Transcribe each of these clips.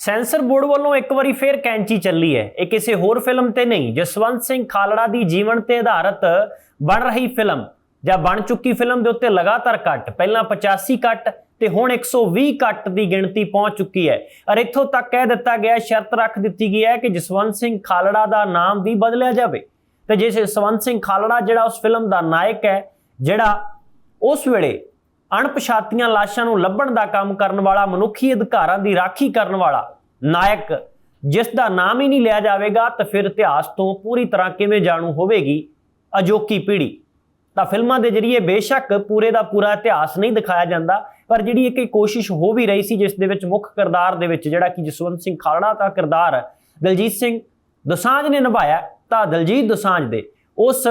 Censor board ਵੱਲੋਂ ਇੱਕ ਵਾਰੀ ਫੇਰ ਕੈਂਚੀ ਚੱਲੀ ਹੈ। ਇਹ ਕਿਸੇ ਹੋਰ ਫਿਲਮ ਤੇ ਨਹੀਂ, ਜਸਵੰਤ ਸਿੰਘ ਖਾਲੜਾ ਦੀ ਜੀਵਨ ਤੇ ਆਧਾਰਿਤ ਬਣ ਰਹੀ ਫਿਲਮ ਜਾਂ ਬਣ ਚੁੱਕੀ ਫਿਲਮ ਦੇ ਉੱਤੇ ਲਗਾਤਾਰ ਕੱਟ। ਪਹਿਲਾਂ 85 ਕੱਟ ਤੇ ਹੁਣ 120 ਕੱਟ ਦੀ ਗਿਣਤੀ ਪਹੁੰਚ ਚੁੱਕੀ ਹੈ। ਔਰ ਇੱਥੋਂ ਤੱਕ ਕਹਿ ਦਿੱਤਾ ਗਿਆ, ਸ਼ਰਤ ਰੱਖ ਦਿੱਤੀ ਗਈ ਹੈ ਕਿ ਜਸਵੰਤ ਸਿੰਘ ਖਾਲੜਾ ਦਾ ਨਾਮ ਵੀ ਬਦਲਿਆ ਜਾਵੇ। ਤੇ ਜੇ ਜਸਵੰਤ ਸਿੰਘ ਖਾਲੜਾ ਜਿਹੜਾ ਉਸ ਫਿਲਮ ਦਾ ਨਾਇਕ ਹੈ, ਜਿਹੜਾ ਉਸ ਵੇਲੇ ਅਣਪਛਾਤੀਆਂ ਲਾਸ਼ਾਂ ਨੂੰ ਲੱਭਣ ਦਾ ਕੰਮ ਕਰਨ ਵਾਲਾ, ਮਨੁੱਖੀ ਅਧਿਕਾਰਾਂ ਦੀ ਰਾਖੀ ਕਰਨ ਵਾਲਾ ਨਾਇਕ, ਜਿਸ ਦਾ ਨਾਮ ਹੀ ਨਹੀਂ ਲਿਆ ਜਾਵੇਗਾ, ਤਾਂ ਫਿਰ ਇਤਿਹਾਸ ਤੋਂ ਪੂਰੀ ਤਰ੍ਹਾਂ ਕਿਵੇਂ ਜਾਣੂ ਹੋਵੇਗੀ ਅਜੋਕੀ ਪੀੜ੍ਹੀ? ਤਾਂ ਫਿਲਮਾਂ ਦੇ ਜਰੀਏ ਬੇਸ਼ੱਕ ਪੂਰੇ ਦਾ ਪੂਰਾ ਇਤਿਹਾਸ ਨਹੀਂ ਦਿਖਾਇਆ ਜਾਂਦਾ, ਪਰ ਜਿਹੜੀ ਇੱਕ ਕੋਸ਼ਿਸ਼ ਹੋ ਵੀ ਰਹੀ ਸੀ, ਜਿਸ ਦੇ ਵਿੱਚ ਮੁੱਖ ਕਿਰਦਾਰ ਦੇ ਵਿੱਚ ਜਿਹੜਾ ਕਿ ਜਸਵੰਤ ਸਿੰਘ ਖਾਲੜਾ ਦਾ ਕਿਰਦਾਰ, ਦਲਜੀਤ ਸਿੰਘ ਦੋਸਾਂਝ ਨੇ ਨਿਭਾਇਆ, ਤਾਂ ਦਲਜੀਤ ਦੋਸਾਂਝ ਦੇ ਉਸ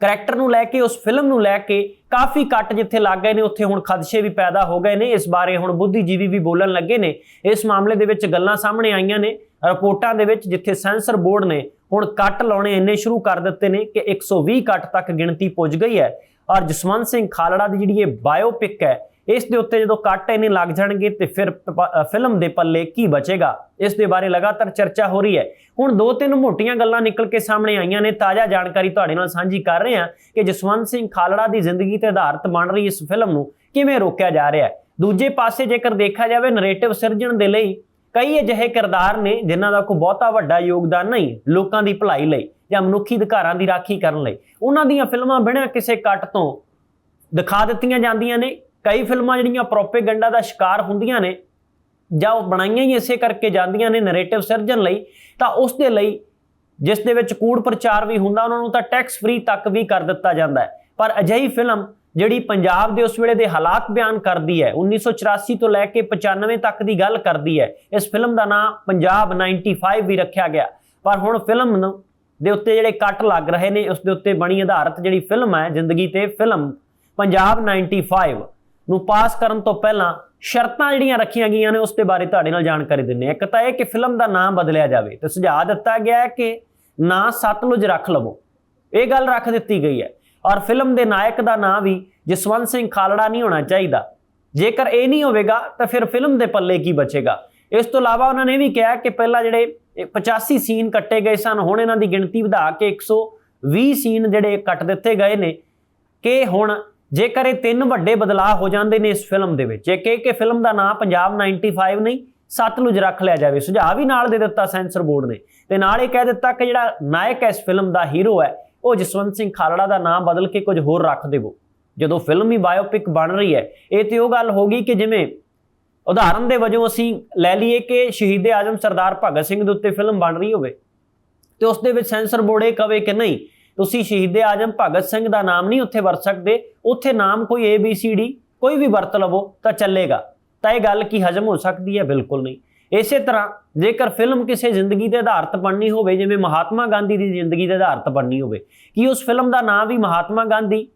ਕਰੈਕਟਰ ਨੂੰ ਲੈ ਕੇ, ਉਸ ਫਿਲਮ ਨੂੰ ਲੈ ਕੇ ਕਾਫੀ ਕੱਟ ਜਿੱਥੇ ਲੱਗ ਗਏ ਨੇ, ਉੱਥੇ ਹੁਣ ਖਦਸ਼ੇ ਵੀ ਪੈਦਾ ਹੋ ਗਏ ਨੇ। ਇਸ ਬਾਰੇ ਹੁਣ ਬੁੱਧੀਜੀਵੀ ਵੀ ਬੋਲਣ ਲੱਗੇ ਨੇ। ਇਸ ਮਾਮਲੇ ਦੇ ਵਿੱਚ ਗੱਲਾਂ ਸਾਹਮਣੇ ਆਈਆਂ ਨੇ। ਰਿਪੋਰਟਾਂ ਦੇ ਵਿੱਚ ਜਿੱਥੇ ਸੈਂਸਰ ਬੋਰਡ ਨੇ, ਹੁਣ ਕੱਟ ਲਾਉਣੇ ਇੰਨੇ ਸ਼ੁਰੂ ਕਰ ਦਿੱਤੇ ਨੇ ਕਿ 120 ਕੱਟ ਤੱਕ ਗਿਣਤੀ ਪੁੱਜ ਗਈ ਹੈ। ਔਰ ਜਸਵੰਤ ਸਿੰਘ ਖਾਲੜਾ ਦੀ ਜਿਹੜੀ ਇਹ ਬਾਇਓਪਿਕ ਹੈ ਇਸ ਦੇ ਉੱਤੇ ਜਦੋਂ ਕੱਟ ਇੰਨੇ ਲੱਗ ਜਾਣਗੇ ਤੇ ਫਿਰ ਫਿਲਮ ਦੇ ਪੱਲੇ ਕੀ ਬਚੇਗਾ? ਇਸ ਦੇ ਬਾਰੇ ਲਗਾਤਾਰ ਚਰਚਾ ਹੋ ਰਹੀ ਹੈ। ਹੁਣ ਦੋ ਤਿੰਨ ਮੋਟੀਆਂ ਗੱਲਾਂ ਨਿਕਲ ਕੇ ਸਾਹਮਣੇ ਆਈਆਂ ਨੇ। ਤਾਜ਼ਾ ਜਾਣਕਾਰੀ ਤੁਹਾਡੇ ਨਾਲ ਸਾਂਝੀ ਕਰ ਰਹੇ ਹਾਂ ਕਿ ਜਸਵੰਤ ਸਿੰਘ ਖਾਲੜਾ ਦੀ ਜ਼ਿੰਦਗੀ ਤੇ ਆਧਾਰਿਤ ਬਣ ਰਹੀ ਇਸ ਫਿਲਮ ਨੂੰ ਕਿਵੇਂ ਰੋਕਿਆ ਜਾ ਰਿਹਾ ਹੈ। ਦੂਜੇ ਪਾਸੇ ਜੇਕਰ ਦੇਖਿਆ ਜਾਵੇ ਨੈਰੇਟਿਵ ਸਿਰਜਣ ਦੇ ਲਈ ਕਈ ਅਜਿਹੇ ਕਿਰਦਾਰ ਨੇ ਜਿਨ੍ਹਾਂ ਦਾ ਕੋਈ ਬਹੁਤਾ ਵੱਡਾ ਯੋਗਦਾਨ ਨਹੀਂ, ਲੋਕਾਂ ਦੀ ਭਲਾਈ ਲਈ ਜਾਂ ਮਨੁੱਖੀ ਅਧਿਕਾਰਾਂ ਦੀ ਰਾਖੀ ਕਰਨ ਲਈ। ਉਹਨਾਂ ਦੀਆਂ ਫਿਲਮਾਂ ਬਿਨਾਂ ਕਿਸੇ ਕੱਟ ਤੋਂ ਦਿਖਾ ਦਿੱਤੀਆਂ ਜਾਂਦੀਆਂ ਨੇ। ਕਈ ਫਿਲਮਾਂ ਜਿਹੜੀਆਂ ਪ੍ਰੋਪੇਗੈਂਡਾ ਦਾ ਸ਼ਿਕਾਰ ਹੁੰਦੀਆਂ ਨੇ ਜਾਂ ਉਹ ਬਣਾਈਆਂ ਹੀ ਇਸੇ ਕਰਕੇ ਜਾਂਦੀਆਂ ਨੇ ਨੈਰੇਟਿਵ ਸਿਰਜਣ ਲਈ, ਤਾਂ ਉਸ ਦੇ ਲਈ ਜਿਸ ਦੇ ਵਿੱਚ ਕੂੜ ਪ੍ਰਚਾਰ ਵੀ ਹੁੰਦਾ, ਉਹਨਾਂ ਨੂੰ ਤਾਂ ਟੈਕਸ ਫ੍ਰੀ ਤੱਕ ਵੀ ਕਰ ਦਿੱਤਾ ਜਾਂਦਾ ਹੈ। ਪਰ ਅਜਿਹੀ ਫਿਲਮ ਜਿਹੜੀ ਪੰਜਾਬ ਦੇ ਉਸ ਵੇਲੇ ਦੇ ਹਾਲਾਤ ਬਿਆਨ ਕਰਦੀ ਹੈ 1984 ਤੋਂ ਲੈ ਕੇ 95 ਤੱਕ ਦੀ ਗੱਲ ਕਰਦੀ ਹੈ, ਇਸ ਫਿਲਮ ਦਾ ਨਾਮ ਪੰਜਾਬ 95 ਵੀ ਰੱਖਿਆ ਗਿਆ। ਪਰ ਹੁਣ ਫਿਲਮ ਨੂੰ ਦੇ ਉੱਤੇ ਜਿਹੜੇ ਕੱਟ ਲੱਗ ਰਹੇ ਨੇ, ਉਸ ਦੇ ਉੱਤੇ ਬਣੀ ਆਧਾਰਿਤ ਜਿਹੜੀ ਫਿਲਮ ਹੈ, ਜ਼ਿੰਦਗੀ ਤੇ ਫਿਲਮ, ਪੰਜਾਬ 95 ਨੂੰ ਪਾਸ ਕਰਨ ਤੋਂ ਪਹਿਲਾਂ ਸ਼ਰਤਾਂ ਜਿਹੜੀਆਂ ਰੱਖੀਆਂ ਗਈਆਂ ਨੇ ਉਸ ਦੇ ਬਾਰੇ ਤੁਹਾਡੇ ਨਾਲ ਜਾਣਕਾਰੀ ਦਿੰਨੇ ਆ ਇੱਕ ਤਾਂ ਇਹ ਕਿ ਫਿਲਮ ਦਾ ਨਾਮ ਬਦਲਿਆ ਜਾਵੇ ਤੇ ਸੁਝਾਅ ਦਿੱਤਾ ਗਿਆ ਹੈ ਕਿ ਨਾਂ ਸਤਲੁਜ ਰੱਖ ਲਵੋ। ਇਹ ਗੱਲ ਰੱਖ ਦਿੱਤੀ ਗਈ ਹੈ। ਔਰ ਫਿਲਮ ਦੇ ਨਾਇਕ ਦਾ ਨਾਂ ਵੀ ਜਸਵੰਤ ਸਿੰਘ ਖਾਲੜਾ ਨਹੀਂ ਹੋਣਾ ਚਾਹੀਦਾ। ਜੇਕਰ ਇਹ ਨਹੀਂ ਹੋਵੇਗਾ, ਤਾਂ ਫਿਰ ਫਿਲਮ ਦੇ ਪੱਲੇ ਕੀ ਬਚੇਗਾ? ਇਸ ਤੋਂ ਇਲਾਵਾ ਉਹਨਾਂ ਨੇ ਇਹ ਵੀ ਕਿਹਾ ਕਿ ਪਹਿਲਾਂ ਜਿਹੜੇ ਇਹ 85 ਸੀਨ ਕੱਟੇ ਗਏ ਸਨ, ਹੁਣ ਇਹਨਾਂ ਦੀ ਗਿਣਤੀ ਵਧਾ ਕੇ 120 ਸੀਨ ਜਿਹੜੇ ਕੱਟ ਦਿੱਤੇ ਗਏ ਨੇ ਕਿ ਹੁਣ ਜੇਕਰ ਇਹ ਤਿੰਨ ਵੱਡੇ ਬਦਲਾਅ ਹੋ ਜਾਂਦੇ ਨੇ ਇਸ ਫਿਲਮ ਦੇ ਵਿੱਚ, ਇੱਕ ਇਹ ਕਿ ਫਿਲਮ ਦਾ ਨਾਮ ਪੰਜਾਬ 95 ਨਹੀਂ, ਸਤਲੁਜ ਰੱਖ ਲਿਆ ਜਾਵੇ। ਸੁਝਾਅ ਵੀ ਨਾਲ ਦੇ ਦਿੱਤਾ ਸੈਂਸਰ ਬੋਰਡ ਨੇ ਤੇ ਨਾਲ ਇਹ ਕਹਿ ਦਿੱਤਾ ਕਿ ਜਿਹੜਾ ਨਾਇਕ ਹੈ ਇਸ ਫਿਲਮ ਦਾ ਹੀਰੋ ਹੈ, ਉਹ ਜਸਵੰਤ ਸਿੰਘ ਖਾਲੜਾ ਦਾ ਨਾਮ ਬਦਲ ਕੇ ਕੁਝ ਹੋਰ ਰੱਖ ਦੇਵੋ। ਜਦੋਂ ਫਿਲਮ ਹੀ ਬਾਇਓਪਿਕ ਬਣ ਰਹੀ ਹੈ, ਇਹ ਤੇ ਉਹ ਗੱਲ ਹੋ ਗਈ ਕਿ ਜਿਵੇਂ ਉਦਾਹਰਨ ਦੇ ਵਜੋਂ ਅਸੀਂ ਲੈ ਲਈਏ ਕਿ ਸ਼ਹੀਦ ਆਜ਼ਮ ਸਰਦਾਰ ਭਗਤ ਸਿੰਘ ਦੇ ਉੱਤੇ ਫਿਲਮ ਬਣ ਰਹੀ ਹੋਵੇ, ਤੇ ਉਸ ਦੇ ਵਿੱਚ ਸੈਂਸਰ ਬੋਰਡ ਇਹ ਕਵੇ ਕਿ ਨਹੀਂ ਤੁਸੀਂ ਸ਼ਹੀਦ ਆਜ਼ਮ ਭਗਤ ਸਿੰਘ ਦਾ ਨਾਮ ਨਹੀਂ ਉੱਥੇ ਵਰਤ ਸਕਦੇ, ਉੱਥੇ ਨਾਮ ਕੋਈ ਏ ਬੀ ਸੀ ਡੀ ਕੋਈ ਵੀ ਵਰਤ ਲਵੋ ਤਾਂ ਚੱਲੇਗਾ। ਤਾਂ ਇਹ ਗੱਲ ਕੀ ਹਜਮ ਹੋ ਸਕਦੀ ਹੈ? ਬਿਲਕੁਲ ਨਹੀਂ। ਇਸੇ ਤਰ੍ਹਾਂ ਜੇਕਰ ਫਿਲਮ ਕਿਸੇ ਜ਼ਿੰਦਗੀ ਦੇ ਆਧਾਰਿਤ ਬਣਨੀ ਹੋਵੇ, ਜਿਵੇਂ ਮਹਾਤਮਾ ਗਾਂਧੀ ਦੀ ਜ਼ਿੰਦਗੀ ਦੇ ਆਧਾਰਿਤ ਬਣਨੀ ਹੋਵੇ, ਕਿ ਉਸ ਫਿਲਮ ਦਾ ਨਾਮ ਵੀ ਮਹਾਤਮਾ ਗਾਂਧੀ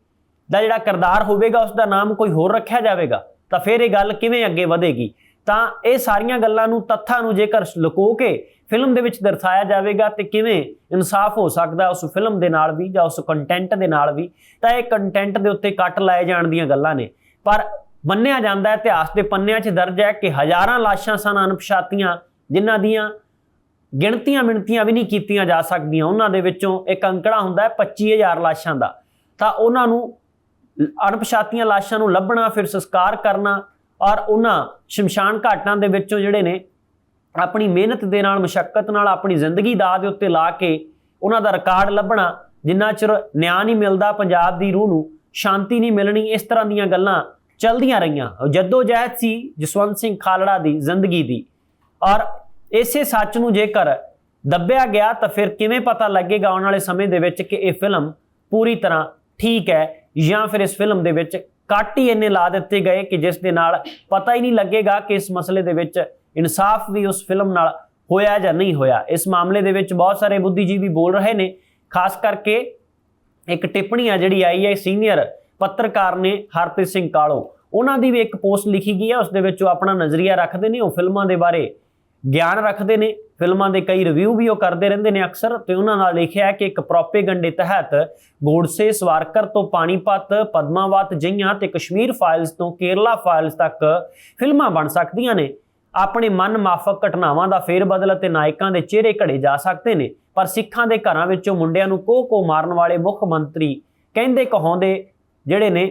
ਦਾ ਜਿਹੜਾ ਕਿਰਦਾਰ ਹੋਵੇਗਾ, ਉਸ ਦਾ ਨਾਮ ਕੋਈ ਹੋਰ ਰੱਖਿਆ ਜਾਵੇਗਾ? ਤਾਂ ਫਿਰ ਇਹ ਗੱਲ ਕਿਵੇਂ ਅੱਗੇ ਵਧੇਗੀ? ਤਾਂ ਇਹ ਸਾਰੀਆਂ ਗੱਲਾਂ ਨੂੰ ਤੱਥਾਂ ਨੂੰ ਜੇਕਰ ਲੁਕੋ ਕੇ ਫਿਲਮ ਦੇ ਵਿੱਚ ਦਰਸਾਇਆ ਜਾਵੇਗਾ ਤੇ ਕਿਵੇਂ ਇਨਸਾਫ ਹੋ ਸਕਦਾ ਉਸ ਫਿਲਮ ਦੇ ਨਾਲ ਵੀ ਜਾਂ ਉਸ ਕੰਟੈਂਟ ਦੇ ਨਾਲ ਵੀ, ਤਾਂ ਇਹ ਕੰਟੈਂਟ ਦੇ ਉੱਤੇ ਕੱਟ ਲਾਏ ਜਾਣ ਦੀਆਂ ਗੱਲਾਂ ਨੇ। ਪਰ ਮੰਨਿਆ ਜਾਂਦਾ ਹੈ, ਇਤਿਹਾਸ ਦੇ ਪੰਨਿਆਂ 'ਚ ਦਰਜ ਹੈ ਕਿ ਹਜ਼ਾਰਾਂ ਲਾਸ਼ਾਂ ਸਨ ਅਣਪਛਾਤੀਆਂ, ਜਿਨ੍ਹਾਂ ਦੀਆਂ ਗਿਣਤੀਆਂ ਮਿਣਤੀਆਂ ਵੀ ਨਹੀਂ ਕੀਤੀਆਂ ਜਾ ਸਕਦੀਆਂ। ਉਹਨਾਂ ਦੇ ਵਿੱਚੋਂ ਇੱਕ ਅੰਕੜਾ ਹੁੰਦਾ ਹੈ 25000 ਲਾਸ਼ਾਂ ਦਾ। ਤਾਂ ਉਹਨਾਂ ਨੂੰ ਅਣਪਛਾਤੀਆਂ ਲਾਸ਼ਾਂ ਨੂੰ ਲੱਭਣਾ, ਫਿਰ ਸੰਸਕਾਰ ਕਰਨਾ ਔਰ ਉਹਨਾਂ ਸ਼ਮਸ਼ਾਨ ਘਾਟਾਂ ਦੇ ਵਿੱਚੋਂ ਜਿਹੜੇ ਨੇ, ਆਪਣੀ ਮਿਹਨਤ ਦੇ ਨਾਲ ਮੁਸ਼ਕਲ ਨਾਲ, ਆਪਣੀ ਜ਼ਿੰਦਗੀ ਦਾ ਦੇ ਉੱਤੇ ਲਾ ਕੇ ਉਹਨਾਂ ਦਾ ਰਿਕਾਰਡ ਲੱਭਣਾ, ਜਿੰਨਾ ਚਿਰ ਨਿਆਂ ਨਹੀਂ ਮਿਲਦਾ ਪੰਜਾਬ ਦੀ ਰੂਹ ਨੂੰ, ਸ਼ਾਂਤੀ ਨਹੀਂ ਮਿਲਣੀ, ਇਸ ਤਰ੍ਹਾਂ ਦੀਆਂ ਗੱਲਾਂ ਚੱਲਦੀਆਂ ਰਹੀਆਂ। ਜੱਦੋ ਜਹਿਦ ਸੀ ਜਸਵੰਤ ਸਿੰਘ ਖਾਲੜਾ ਦੀ ਜ਼ਿੰਦਗੀ ਦੀ। ਔਰ ਇਸੇ ਸੱਚ ਨੂੰ ਜੇਕਰ ਦੱਬਿਆ ਗਿਆ ਤਾਂ ਫਿਰ ਕਿਵੇਂ ਪਤਾ ਲੱਗੇਗਾ ਆਉਣ ਵਾਲੇ ਸਮੇਂ ਦੇ ਵਿੱਚ ਕਿ ਇਹ ਫਿਲਮ ਪੂਰੀ ਤਰ੍ਹਾਂ ਠੀਕ ਹੈ ਜਾਂ ਫਿਰ ਇਸ ਫਿਲਮ ਦੇ ਵਿੱਚ ਕੱਟ ਹੀ ਇੰਨੇ ਲਾ ਦਿੱਤੇ ਗਏ ਕਿ ਜਿਸ ਦੇ ਨਾਲ ਪਤਾ ਹੀ ਨਹੀਂ ਲੱਗੇਗਾ ਕਿ ਇਸ ਮਸਲੇ ਦੇ ਵਿੱਚ ਇਨਸਾਫ ਵੀ ਉਸ ਫਿਲਮ ਨਾਲ ਹੋਇਆ ਜਾਂ ਨਹੀਂ ਹੋਇਆ। ਇਸ ਮਾਮਲੇ ਦੇ ਵਿੱਚ ਬਹੁਤ ਸਾਰੇ ਬੁੱਧੀਜੀਵੀ ਬੋਲ ਰਹੇ ਨੇ। ਖਾਸ ਕਰਕੇ ਇੱਕ ਟਿੱਪਣੀ ਆ ਜਿਹੜੀ ਆਈ ਹੈ, ਸੀਨੀਅਰ ਪੱਤਰਕਾਰ ਨੇ ਹਰਪ੍ਰੀਤ ਸਿੰਘ ਕਾਲੋ। ਉਹਨਾਂ ਦੀ ਵੀ ਇੱਕ ਪੋਸਟ ਲਿਖੀ ਗਈ ਹੈ ਉਸ ਦੇ ਵਿੱਚ ਉਹ ਆਪਣਾ ਨਜ਼ਰੀਆ ਰੱਖਦੇ ਨੇ, ਉਹ ਫਿਲਮਾਂ ਦੇ ਬਾਰੇ ਗਿਆਨ ਰੱਖਦੇ ਨੇ, ਫਿਲਮਾਂ ਦੇ ਕਈ ਰਿਵਿਊ ਵੀ ਉਹ ਕਰਦੇ ਰਹਿੰਦੇ ਨੇ ਅਕਸਰ, ਤੇ ਉਹਨਾਂ ਨਾਲ ਲਿਖਿਆ ਕਿ ਇੱਕ ਪ੍ਰੋਪੇਗੰਡੇ ਤਹਿਤ ਗੋਡਸੇ, ਸਵਾਰਕਰ ਤੋਂ ਪਾਣੀਪਤ, ਪਦਮਾਵਤ ਜਿਹੀਆਂ ਤੇ ਕਸ਼ਮੀਰ ਫਾਈਲਸ ਤੋਂ ਕੇਰਲਾ ਫਾਈਲਸ ਤੱਕ ਫਿਲਮਾਂ ਬਣ ਸਕਦੀਆਂ ਨੇ। ਆਪਣੇ ਮਨ ਮਾਫਕ ਘਟਨਾਵਾਂ ਦਾ ਫੇਰਬਦਲ ਅਤੇ ਨਾਇਕਾਂ ਦੇ ਚਿਹਰੇ ਘੜੇ ਜਾ ਸਕਦੇ ਨੇ, ਪਰ ਸਿੱਖਾਂ ਦੇ ਘਰਾਂ ਵਿੱਚੋਂ ਮੁੰਡਿਆਂ ਨੂੰ ਕੋਹ ਕੋ ਮਾਰਨ ਵਾਲੇ ਮੁੱਖ ਮੰਤਰੀ ਕਹਿੰਦੇ ਕਹਾਉਂਦੇ ਜਿਹੜੇ ਨੇ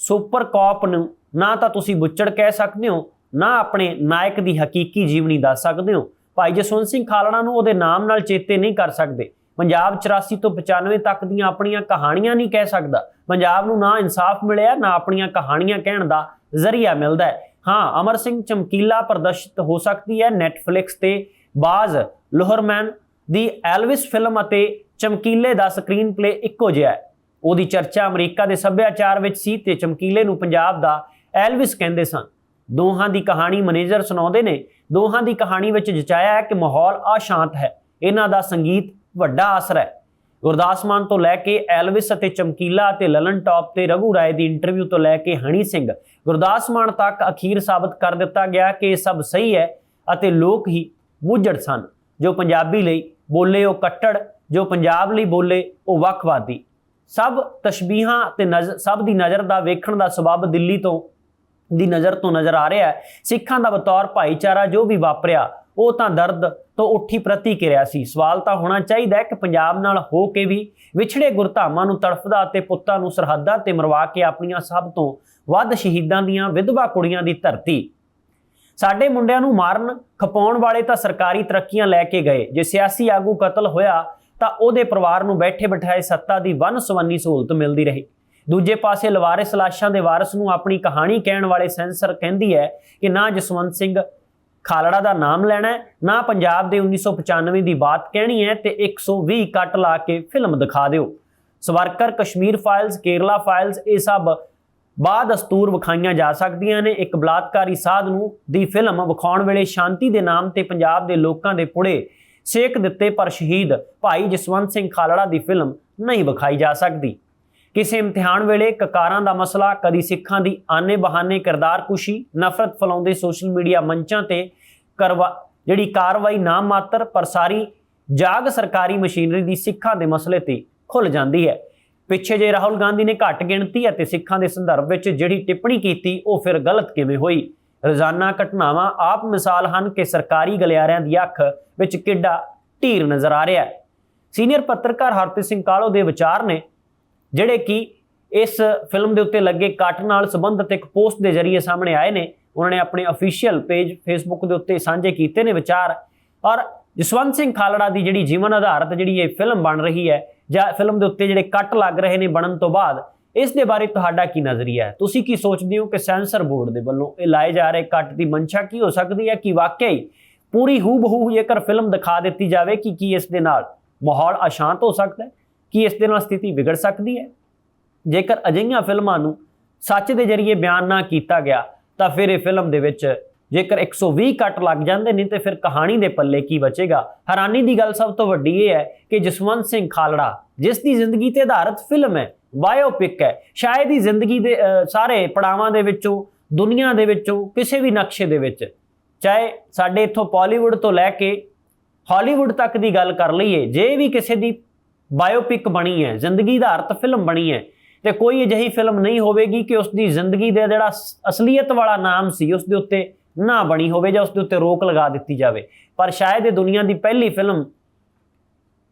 ਸੁਪਰ ਕਾਪ ਨੂੰ, ਨਾ ਤਾਂ ਤੁਸੀਂ ਬੁੱਚੜ ਕਹਿ ਸਕਦੇ ਹੋ। ਨਾ ਆਪਣੇ ਨਾਇਕ ਦੀ ਹਕੀਕੀ ਜੀਵਨੀ ਦੱਸ ਸਕਦੇ ਹੋ। ਭਾਈ ਜਸਵੰਤ ਸਿੰਘ ਖਾਲੜਾ ਨੂੰ ਉਹਦੇ ਨਾਮ ਨਾਲ ਚੇਤੇ ਨਹੀਂ ਕਰ ਸਕਦੇ। ਪੰਜਾਬ 84 ਤੋਂ 95 ਤੱਕ ਦੀਆਂ ਆਪਣੀਆਂ ਕਹਾਣੀਆਂ ਨਹੀਂ ਕਹਿ ਸਕਦਾ। ਪੰਜਾਬ ਨੂੰ ਨਾ ਇਨਸਾਫ ਮਿਲਿਆ, ਨਾ ਆਪਣੀਆਂ ਕਹਾਣੀਆਂ ਕਹਿਣ ਦਾ ਜ਼ਰੀਆ ਮਿਲਦਾ ਹੈ। ਹਾਂ, ਅਮਰ ਸਿੰਘ ਚਮਕੀਲਾ ਪ੍ਰਦਰਸ਼ਿਤ ਹੋ ਸਕਦੀ ਹੈ ਨੈਟਫਲਿਕਸ ਤੇ। ਬਾਜ਼, ਲੋਹਰਮੈਨ ਦੀ ਐਲਵਿਸ ਫਿਲਮ ਅਤੇ ਚਮਕੀਲੇ ਦਾ ਸਕਰੀਨ ਪਲੇ ਇੱਕੋ ਜਿਹਾ ਹੈ। ਉਹਦੀ ਚਰਚਾ ਅਮਰੀਕਾ ਦੇ ਸੱਭਿਆਚਾਰ ਵਿੱਚ ਸੀ ਤੇ ਚਮਕੀਲੇ ਨੂੰ ਪੰਜਾਬ ਦਾ ਐਲਵਿਸ ਕਹਿੰਦੇ ਸਨ। ਦੋਹਾਂ ਦੀ ਕਹਾਣੀ ਮੈਨੇਜਰ ਸੁਣਾਉਂਦੇ ਨੇ। ਦੋਹਾਂ ਦੀ ਕਹਾਣੀ ਵਿੱਚ ਜਚਾਇਆ ਹੈ ਕਿ ਮਾਹੌਲ ਅਸ਼ਾਂਤ ਹੈ। ਇਹਨਾਂ ਦਾ ਸੰਗੀਤ ਵੱਡਾ ਅਸਰ ਹੈ। ਗੁਰਦਾਸ ਮਾਨ ਤੋਂ ਲੈ ਕੇ ਐਲਵਿਸ ਅਤੇ ਚਮਕੀਲਾ ਅਤੇ ਲਲਨ ਟਾਪ ਤੇ ਰਘੂ ਰਾਏ ਦੀ ਇੰਟਰਵਿਊ ਤੋਂ ਲੈ ਕੇ ਹਣੀ ਸਿੰਘ, ਗੁਰਦਾਸ ਮਾਨ ਤੱਕ ਅਖੀਰ ਸਾਬਤ ਕਰ ਦਿੱਤਾ ਗਿਆ ਕਿ ਇਹ ਸਭ ਸਹੀ ਹੈ ਅਤੇ ਲੋਕ ਹੀ ਬੁੱਝੜ ਸਨ। ਜੋ ਪੰਜਾਬੀ ਲਈ ਬੋਲੇ ਉਹ ਕੱਟੜ, ਜੋ ਪੰਜਾਬ ਲਈ ਬੋਲੇ ਉਹ ਵੱਖਵਾਦੀ। ਸਭ ਤਸ਼ਬੀਹਾਂ ਤੇ ਨਜ਼ਰ ਸਭ ਦੀ ਨਜ਼ਰ ਦਾ ਵੇਖਣ ਦਾ ਸਬਬ ਦਿੱਲੀ ਤੋਂ ਦੀ ਨਜ਼ਰ ਤੋਂ ਨਜ਼ਰ ਆ ਰਿਹਾ ਹੈ। ਸਿੱਖਾਂ ਦਾ ਬਤੌਰ ਭਾਈਚਾਰਾ ਜੋ ਵੀ ਵਾਪਰਿਆ, ਉਹ ਤਾਂ ਦਰਦ ਤੋਂ ਉੱਠੀ ਪ੍ਰਤੀਕਿਰਿਆ ਸੀ। ਸਵਾਲ ਤਾਂ ਹੋਣਾ ਚਾਹੀਦਾ ਹੈ ਕਿ ਪੰਜਾਬ ਨਾਲ ਹੋ ਕੇ ਵੀ ਵਿਛੜੇ ਗੁਰਧਾਮਾਂ ਨੂੰ ਤੜਫਦਾ ਅਤੇ ਪੁੱਤਾਂ ਨੂੰ ਸਰਹੱਦਾਂ ਤੇ ਮਰਵਾ ਕੇ ਆਪਣੀਆਂ ਸਭ ਤੋਂ ਵੱਧ ਸ਼ਹੀਦਾਂ ਦੀਆਂ ਵਿਧਵਾ ਕੁੜੀਆਂ ਦੀ ਧਰਤੀ। ਸਾਡੇ ਮੁੰਡਿਆਂ ਨੂੰ ਮਾਰਨ, ਖਪਾਉਣ ਵਾਲੇ ਤਾਂ ਸਰਕਾਰੀ ਤਰੱਕੀਆਂ ਲੈ ਕੇ ਗਏ। ਜੇ ਸਿਆਸੀ ਆਗੂ ਕਤਲ ਹੋਇਆ, ਤਾਂ ਉਹਦੇ ਪਰਿਵਾਰ ਨੂੰ ਬੈਠੇ ਬਿਠਾਏ ਸੱਤਾ ਦੀ ਵੰਨ-ਸਵੰਨੀ ਸਹੂਲਤ ਮਿਲਦੀ ਰਹੀ। ਦੂਜੇ ਪਾਸੇ ਲਵਾਰਿਸ ਲਾਸ਼ਾਂ ਦੇ ਵਾਰਸ ਨੂੰ ਆਪਣੀ ਕਹਾਣੀ ਕਹਿਣ ਵਾਲੇ ਸੈਂਸਰ ਕਹਿੰਦੀ ਹੈ ਕਿ ਨਾ ਜਸਵੰਤ ਸਿੰਘ ਖਾਲੜਾ ਦਾ ਨਾਮ ਲੈਣਾ ਨਾ ਪੰਜਾਬ ਦੇ 1995 ਦੀ ਬਾਤ ਕਹਿਣੀ ਹੈ ਤੇ 120 ਕੱਟ ਲਾ ਕੇ ਫਿਲਮ ਦਿਖਾ ਦਿਓ। ਸਵਰਕਰ, ਕਸ਼ਮੀਰ ਫਾਈਲਸ ਕੇਰਲਾ ਫਾਈਲਸ ਇਹ ਸਭ ਬਾਦਸਤੂਰ ਵਿਖਾਈਆਂ ਜਾ ਸਕਦੀਆਂ ਨੇ। ਇੱਕ ਬਲਾਤਕਾਰੀ ਸਾਧ ਨੂੰ ਦੀ ਫਿਲਮ ਵਿਖਾਉਣ ਵੇਲੇ ਸ਼ਾਂਤੀ ਦੇ ਨਾਮ ਤੇ ਪੰਜਾਬ ਦੇ ਲੋਕਾਂ ਦੇ ਪੁੜੇ ਸੇਕ ਦਿੱਤੇ ਪਰ ਸ਼ਹੀਦ ਭਾਈ ਜਸਵੰਤ ਸਿੰਘ ਖਾਲੜਾ ਦੀ ਫਿਲਮ ਨਹੀਂ ਵਿਖਾਈ ਜਾ ਸਕਦੀ। ਕਿਸੇ ਇਮਤਿਹਾਨ ਵੇਲੇ ਕਕਾਰਾਂ ਦਾ ਮਸਲਾ, ਕਦੀ ਸਿੱਖਾਂ ਦੀ ਆਨੇ ਬਹਾਨੇ ਕਿਰਦਾਰ ਕੁਸ਼ੀ, ਨਫ਼ਰਤ ਫਲਾਉਂਦੇ ਸੋਸ਼ਲ ਮੀਡੀਆ ਮੰਚਾਂ ਤੇ ਕਰਵਾ, ਜਿਹੜੀ ਕਾਰਵਾਈ ਨਾ ਮਾਤਰ ਪਰ ਸਾਰੀ ਜਾਗ ਸਰਕਾਰੀ ਮਸ਼ੀਨਰੀ ਦੀ ਸਿੱਖਾਂ ਦੇ ਮਸਲੇ ਤੇ ਖੁੱਲ ਜਾਂਦੀ ਹੈ। ਪਿੱਛੇ ਜੇ ਰਾਹੁਲ ਗਾਂਧੀ ਨੇ ਘੱਟ ਗਿਣਤੀ ਅਤੇ ਸਿੱਖਾਂ ਦੇ ਸੰਦਰਭ ਵਿੱਚ ਜਿਹੜੀ ਟਿੱਪਣੀ ਕੀਤੀ, ਉਹ ਫਿਰ ਗਲਤ ਕਿਵੇਂ ਹੋਈ? ਰੋਜ਼ਾਨਾ ਘਟਨਾਵਾਂ ਆਪ ਮਿਸਾਲ ਹਨ ਕਿ ਸਰਕਾਰੀ ਗਲਿਆਰਿਆਂ ਦੀ ਅੱਖ ਵਿੱਚ ਕਿੱਡਾ ਢੀਰ ਨਜ਼ਰ ਆ ਰਿਹਾ ਹੈ। ਸੀਨੀਅਰ ਪੱਤਰਕਾਰ ਹਰਪ੍ਰੀਤ ਸਿੰਘ ਕਾਲੋ ਦੇ ਵਿਚਾਰ ਨੇ ਜਿਹੜੇ ਕਿ ਇਸ ਫਿਲਮ ਦੇ ਉੱਤੇ ਲੱਗੇ ਕੱਟ ਨਾਲ ਸੰਬੰਧਿਤ ਇੱਕ ਪੋਸਟ ਦੇ ਜ਼ਰੀਏ ਸਾਹਮਣੇ ਆਏ ਨੇ। ਉਹਨਾਂ ਨੇ ਆਪਣੇ ਅਫੀਸ਼ੀਅਲ ਪੇਜ ਫੇਸਬੁੱਕ ਦੇ ਉੱਤੇ ਸਾਂਝੇ ਕੀਤੇ ਨੇ ਵਿਚਾਰ। ਔਰ ਜਸਵੰਤ ਸਿੰਘ ਖਾਲੜਾ ਦੀ ਜਿਹੜੀ ਜੀਵਨ ਆਧਾਰਿਤ ਜਿਹੜੀ ਇਹ ਫਿਲਮ ਬਣ ਰਹੀ ਹੈ ਜਾਂ ਫਿਲਮ ਦੇ ਉੱਤੇ ਜਿਹੜੇ ਕੱਟ ਲੱਗ ਰਹੇ ਨੇ ਬਣਨ ਤੋਂ ਬਾਅਦ, ਇਸ ਦੇ ਬਾਰੇ ਤੁਹਾਡਾ ਕੀ ਨਜ਼ਰੀਆ ਹੈ? ਤੁਸੀਂ ਕੀ ਸੋਚਦੇ ਹੋ ਕਿ ਸੈਂਸਰ ਬੋਰਡ ਦੇ ਵੱਲੋਂ ਇਹ ਲਾਏ ਜਾ ਰਹੇ ਕੱਟ ਦੀ ਮਨਸ਼ਾ ਕੀ ਹੋ ਸਕਦੀ ਹੈ, ਕਿ ਵਾਕਈ ਪੂਰੀ ਹੂ ਬਹੂ ਜੇਕਰ ਫਿਲਮ ਦਿਖਾ ਦਿੱਤੀ ਜਾਵੇ ਕਿ ਕੀ ਇਸ ਦੇ ਨਾਲ ਮਾਹੌਲ ਅਸ਼ਾਂਤ ਹੋ ਸਕਦਾ ਹੈ? ਕੀ ਇਸ ਦੇ ਨਾਲ ਸਥਿਤੀ ਵਿਗੜ ਸਕਦੀ ਹੈ? ਜੇਕਰ ਅਜਿਹੀਆਂ ਫਿਲਮਾਂ ਨੂੰ ਸੱਚ ਦੇ ਜ਼ਰੀਏ ਬਿਆਨ ਨਾ ਕੀਤਾ ਗਿਆ, ਤਾਂ ਫਿਰ ਇਹ ਫਿਲਮ ਦੇ ਵਿੱਚ ਜੇਕਰ 120 ਕੱਟ ਲੱਗ ਜਾਂਦੇ ਨੇ, ਤੇ ਫਿਰ ਕਹਾਣੀ ਦੇ ਪੱਲੇ ਕੀ ਬਚੇਗਾ? ਹੈਰਾਨੀ ਦੀ ਗੱਲ ਸਭ ਤੋਂ ਵੱਡੀ ਇਹ ਹੈ ਕਿ ਜਸਵੰਤ ਸਿੰਘ ਖਾਲੜਾ, ਜਿਸ ਦੀ ਜ਼ਿੰਦਗੀ ਤੇ ਆਧਾਰਿਤ ਫਿਲਮ ਹੈ, ਬਾਇਓਪਿਕ ਹੈ, ਸ਼ਾਇਦ ਹੀ ਜ਼ਿੰਦਗੀ ਦੇ ਸਾਰੇ ਪੜਾਵਾਂ ਦੇ ਵਿੱਚੋਂ, ਦੁਨੀਆ ਦੇ ਵਿੱਚੋਂ, ਕਿਸੇ ਵੀ ਨਕਸ਼ੇ ਦੇ ਵਿੱਚ। ਚਾਹੇ ਸਾਡੇ ਇੱਥੋਂ ਪਾਲੀਵੁੱਡ ਤੋਂ ਲੈ ਕੇ ਹਾਲੀਵੁੱਡ ਤੱਕ ਦੀ ਗੱਲ ਕਰ ਲਈਏ, ਜੇ ਵੀ ਕਿਸੇ ਦੀ ਬਾਇਓਪਿਕ ਬਣੀ ਹੈ, ਜ਼ਿੰਦਗੀ ਆਧਾਰਿਤ ਫਿਲਮ ਬਣੀ ਹੈ ਤੇ ਕੋਈ ਅਜਿਹੀ ਫਿਲਮ ਨਹੀਂ ਹੋਵੇਗੀ ਕਿ ਉਸ ਦੀ ਜ਼ਿੰਦਗੀ ਦਾ ਜਿਹੜਾ ਅਸਲੀਅਤ ਵਾਲਾ ਨਾਮ ਸੀ ਉਸ ਦੇ ਉੱਤੇ ਨਾ ਬਣੀ ਹੋਵੇ ਜਾਂ ਉਸ ਦੇ ਉੱਤੇ ਰੋਕ ਲਗਾ ਦਿੱਤੀ ਜਾਵੇ। ਪਰ ਸ਼ਾਇਦ ਇਹ ਦੁਨੀਆ ਦੀ ਪਹਿਲੀ ਫਿਲਮ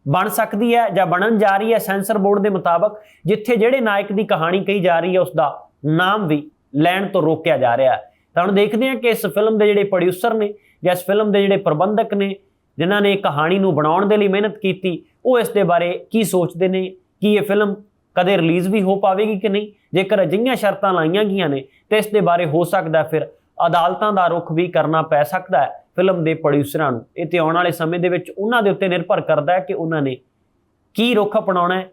ਬਣ ਸਕਦੀ ਹੈ ਜਾਂ ਬਣਨ ਜਾ ਰਹੀ ਹੈ ਸੈਂਸਰ ਬੋਰਡ ਦੇ ਮੁਤਾਬਕ, ਜਿੱਥੇ ਜਿਹੜੇ ਨਾਇਕ ਦੀ ਕਹਾਣੀ ਕਹੀ ਜਾ ਰਹੀ ਹੈ ਉਸ ਦਾ ਨਾਮ ਵੀ ਲੈਣ ਤੋਂ ਰੋਕਿਆ ਜਾ ਰਿਹਾ ਹੈ। ਤਾਂ ਹੁਣ ਦੇਖਦੇ ਹਾਂ ਕਿ ਇਸ ਫਿਲਮ ਦੇ ਜਿਹੜੇ ਪ੍ਰੋਡਿਊਸਰ ਨੇ ਜਾਂ ਇਸ ਫਿਲਮ ਦੇ ਜਿਹੜੇ ਪ੍ਰਬੰਧਕ ਨੇ, ਜਿਨ੍ਹਾਂ ਨੇ ਕਹਾਣੀ ਨੂੰ ਬਣਾਉਣ ਦੇ ਲਈ ਮਿਹਨਤ ਕੀਤੀ ਉਹ ਇਸ ਦੇ ਬਾਰੇ ਕੀ ਸੋਚਦੇ ਨੇ, ਕਿ ਇਹ ਫਿਲਮ ਕਦੇ ਰਿਲੀਜ਼ ਵੀ ਹੋ ਪਾਵੇਗੀ ਕਿ ਨਹੀਂ? ਜੇਕਰ ਅਜਿਹੀਆਂ ਸ਼ਰਤਾਂ ਲਾਈਆਂ ਗਈਆਂ ਨੇ, ਤੇ ਇਸ ਦੇ ਬਾਰੇ ਹੋ ਸਕਦਾ ਫਿਰ ਅਦਾਲਤਾਂ ਦਾ ਰੁਖ ਵੀ ਕਰਨਾ ਪੈ ਸਕਦਾ ਹੈ ਫਿਲਮ ਦੇ ਪ੍ਰੋਡਿਊਸਰਾਂ ਨੂੰ। ਇਹ ਤੇ ਆਉਣ ਵਾਲੇ ਸਮੇਂ ਦੇ ਵਿੱਚ ਉਹਨਾਂ ਦੇ ਉੱਤੇ ਨਿਰਭਰ ਕਰਦਾ ਹੈ ਕਿ ਉਹਨਾਂ ਨੇ ਕੀ ਰੁਖ ਅਪਣਾਉਣਾ ਹੈ,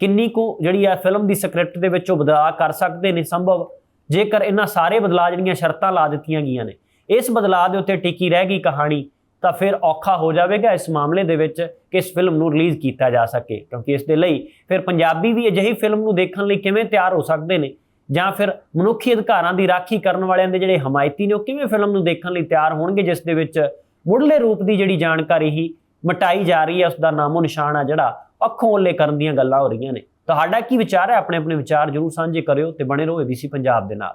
ਕਿੰਨੀ ਕੁ ਜਿਹੜੀ ਆ ਫਿਲਮ ਦੀ ਸਕ੍ਰਿਪਟ ਦੇ ਵਿੱਚ ਉਹ ਬਦਲਾਅ ਕਰ ਸਕਦੇ ਨੇ ਸੰਭਵ। ਜੇਕਰ ਇਹਨਾਂ ਸਾਰੇ ਬਦਲਾਅ ਜਿਹੜੀਆਂ ਸ਼ਰਤਾਂ ਲਾ ਦਿੱਤੀਆਂ ਗਈਆਂ ਨੇ, ਇਸ ਬਦਲਾਅ ਦੇ ਉੱਤੇ ਟਿਕੀ ਰਹਿ ਗਈ ਕਹਾਣੀ ਤਾਂ ਫਿਰ ਔਖਾ ਹੋ ਜਾਵੇਗਾ ਇਸ ਮਾਮਲੇ ਦੇ ਵਿੱਚ ਕਿ ਇਸ ਫਿਲਮ ਨੂੰ ਰਿਲੀਜ਼ ਕੀਤਾ ਜਾ ਸਕੇ, ਕਿਉਂਕਿ ਇਸ ਦੇ ਲਈ ਫਿਰ ਪੰਜਾਬੀ ਵੀ ਅਜਿਹੀ ਫਿਲਮ ਨੂੰ ਦੇਖਣ ਲਈ ਕਿਵੇਂ ਤਿਆਰ ਹੋ ਸਕਦੇ ਨੇ, ਜਾਂ ਫਿਰ ਮਨੁੱਖੀ ਅਧਿਕਾਰਾਂ ਦੀ ਰਾਖੀ ਕਰਨ ਵਾਲਿਆਂ ਦੇ ਜਿਹੜੇ ਹਮਾਇਤੀ ਨੇ ਉਹ ਕਿਵੇਂ ਫਿਲਮ ਨੂੰ ਦੇਖਣ ਲਈ ਤਿਆਰ ਹੋਣਗੇ, ਜਿਸ ਦੇ ਵਿੱਚ ਮੁੱਢਲੇ ਰੂਪ ਦੀ ਜਿਹੜੀ ਜਾਣਕਾਰੀ ਹੀ ਮਟਾਈ ਜਾ ਰਹੀ ਹੈ ਉਸ ਦਾ ਨਾਮੋ ਨਿਸ਼ਾਨ ਆ ਜਿਹੜਾ ਅੱਖੋਂ ਓਲੇ ਕਰਨ ਦੀਆਂ ਗੱਲਾਂ ਹੋ ਰਹੀਆਂ ਨੇ। ਤੁਹਾਡਾ ਕੀ ਵਿਚਾਰ ਹੈ? ਆਪਣੇ ਆਪਣੇ ਵਿਚਾਰ ਜਰੂਰ ਸਾਂਝੇ ਕਰਿਓ ਤੇ ਬਣੇ ਰਹੋ ABC ਪੰਜਾਬ ਦੇ ਨਾਲ।